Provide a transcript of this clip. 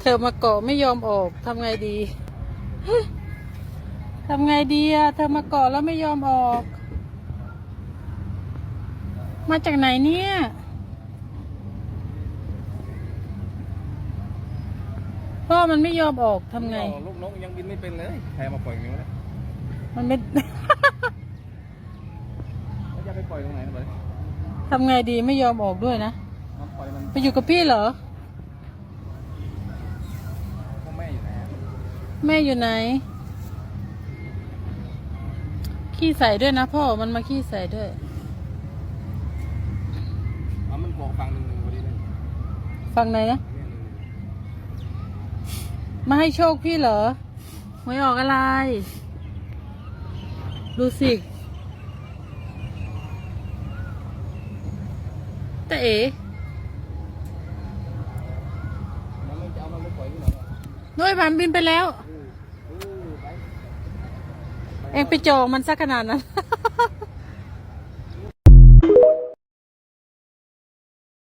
เธอมาเกาะไม่ยอมออกทำไงดีทำไงดีอะเธอมาเกาะแล้วไม่ยอมออก มาจากไหนเนี่ยพ่อมันไม่ยอมออกทำไง ลูกนกยังบินไม่เป็นเลยใครเอามาปล่อยอย่างนี้วะเนี่ยมันไม่แล้วจะไปปล่อยตรงไหนนะเบิร์ดทำไงดีไม่ยอมออกด้วยนะมันปล่อยมัน ไปอยู่กับพี่เหรอพ่อแม่อยู่ไหนอะแม่อยู่ไหน ขี้ใส่ด้วยนะพ่อ มันมาขี้ใส่ด้วย อ๋อมันบอกฟังหนึ่งหนึ่งพอดีเลยฟังไหนนะ เนี่ยหนึ่งหนึ่งมาให้โชคพี่เหรอหวยออกอะไร ดูสิ แต่เอ๋ แล้วมันจะเอามันไปปล่อยที่ไหนอะ ด้วยพันบินไปแล้ว เองไปจองมันซะขนาดนั้น